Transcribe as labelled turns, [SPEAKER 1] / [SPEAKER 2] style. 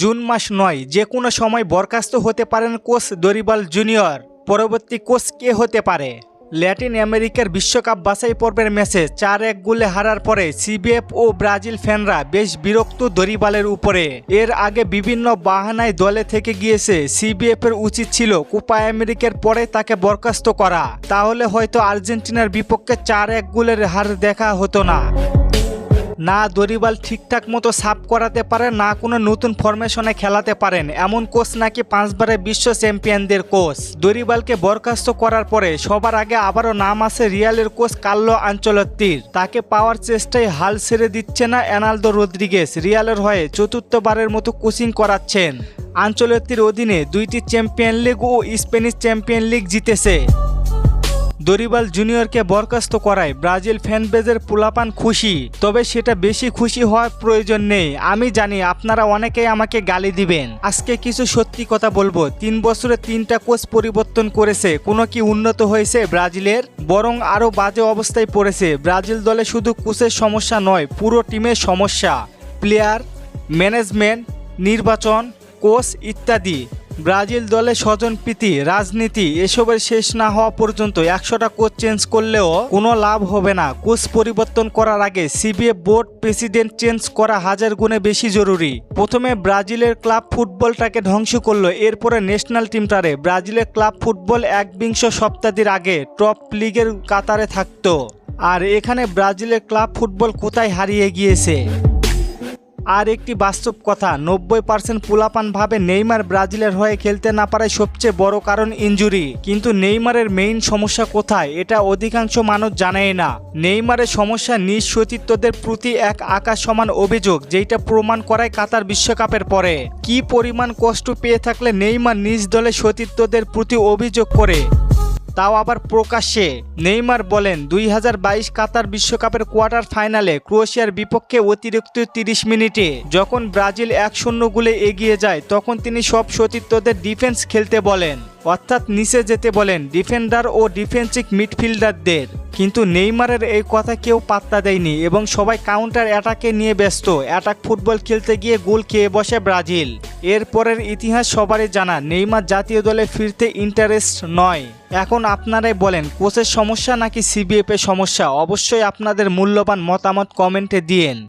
[SPEAKER 1] June মাস নয়, যে কোনো সময় বরখাস্ত হতে পারেন কোচ দরিবাল জুনিয়র। পরবর্তী কোচ কে হতে পারে? ল্যাটিন আমেরিকার বিশ্বকাপ বাছাই পর্বের ম্যাচে চার এক গোলে হারার পরে সিবিএফ ও ব্রাজিল ফ্যানরা বেশ বিরক্ত দরিবালের উপরে। এর আগে বিভিন্ন বাহানায় দলে থেকে গিয়েছে সিবিএফ এর উচিত ছিল কোপা আমেরিকার পরে তাকে বরখাস্ত করা। তাহলে হয়তো আর্জেন্টিনার বিপক্ষে চার এক গোলের হার দেখা হতো না। না দরিবাল ঠিকঠাক মতো সাফ করাতে পারে, না কোনো নতুন ফরমেশনে খেলাতে পারেন। এমন কোচ নাকি পাঁচবারের বিশ্ব চ্যাম্পিয়নদের কোচ। দরিবালকে বরখাস্ত করার পরে সবার আগে আবারও নাম আছে রিয়ালের কোচ কাল্লো আঞ্চলত্তির। তাকে পাওয়ার চেষ্টায় হাল ছেড়ে দিচ্ছে না এনালদো রদ্রিগেস রিয়ালের হয়ে চতুর্থবারের মতো কোচিং করাচ্ছেন। আঞ্চলত্তির অধীনে দুইটি চ্যাম্পিয়ন লিগ ও স্প্যানিশ চ্যাম্পিয়ন লিগ জিতেছে। দরিবাল জুনিয়রকে বরখাস্ত করায় ব্রাজিল ফ্যানবেজের পোলাপান খুশি। তবে সেটা বেশি খুশি হওয়ার প্রয়োজন নেই। আমি জানি আপনারা অনেকেই আমাকে গালি দিবেন। আজকে কিছু সত্যি কথা বলব। তিন বছরে তিনটা কোচ পরিবর্তন করেছে। কোনো কি উন্নত হয়েছে ব্রাজিলের? বরং আরও বাজে অবস্থায় পড়েছে। ব্রাজিল দলে শুধু কোচের সমস্যা নয়, পুরো টিমের সমস্যা। প্লেয়ার, ম্যানেজমেন্ট, নির্বাচন, কোচ ইত্যাদি। ব্রাজিল দলে স্বজনপ্রীতি রাজনীতি, এসবের শেষ না হওয়া পর্যন্ত একশোটা কোচ চেঞ্জ করলেও কোনো লাভ হবে না। কোচ পরিবর্তন করার আগে সিবিএফ বোর্ড প্রেসিডেন্ট চেঞ্জ করা হাজার গুণে বেশি জরুরি। প্রথমে ব্রাজিলের ক্লাব ফুটবলটাকে ধ্বংস করল, এরপরে ন্যাশনাল টিমটারে। ব্রাজিলের ক্লাব ফুটবল একবিংশ শতাব্দীর আগে টপ লিগের কাতারে থাকতো। আর এখানে ব্রাজিলের ক্লাব ফুটবল কোথায় হারিয়ে গিয়েছে? আর একটি বাস্তব কথা, নব্বই পার্সেন্ট পুলাপান ভাবে নেইমার ব্রাজিলের হয়ে খেলতে না পারায় সবচেয়ে বড় কারণ ইনজুরি। কিন্তু নেইমারের মেইন সমস্যা কোথায়, এটা অধিকাংশ মানুষ জানেই না। নেইমারের সমস্যা নিজ সতীর্থদের প্রতি এক আকাশ সমান অভিযোগ যেটা প্রমাণ করায় কাতার বিশ্বকাপের পরে। কি পরিমাণ কষ্ট পেয়ে থাকলে নেইমার নিজ দলে সতীর্থদের প্রতি অভিযোগ করে? তাও আবার প্রকাশ্যে। নেইমার বলেন, দুই বাইশ কাতার বিশ্বকাপের কোয়ার্টার ফাইনালে ক্রোয়েশিয়ার বিপক্ষে অতিরিক্ত তিরিশ মিনিটে যখন ব্রাজিল এক শূন্য গুলে এগিয়ে যায়, তখন তিনি সব সতীর্থদের ডিফেন্স খেলতে বলেন। অর্থাৎ নিচে যেতে বলেন ডিফেন্ডার ও ডিফেন্সিভ মিডফিল্ডারদের। কিন্তু নেইমারের এই কথা কেউ পাত্তা দেয়নি এবং সবাই কাউন্টার অ্যাটাকে নিয়ে ব্যস্ত। অ্যাটাক ফুটবল খেলতে গিয়ে গোল খেয়ে বসে ব্রাজিল। এরপরের ইতিহাস সবারই জানা, নেইমার জাতীয় দলে ফিরতে ইন্টারেস্ট নয়। এখন আপনারাই বলেন, কোচের সমস্যা নাকি সিবিএফের সমস্যা? অবশ্যই আপনাদের মূল্যবান মতামত কমেন্টে দিয়েন।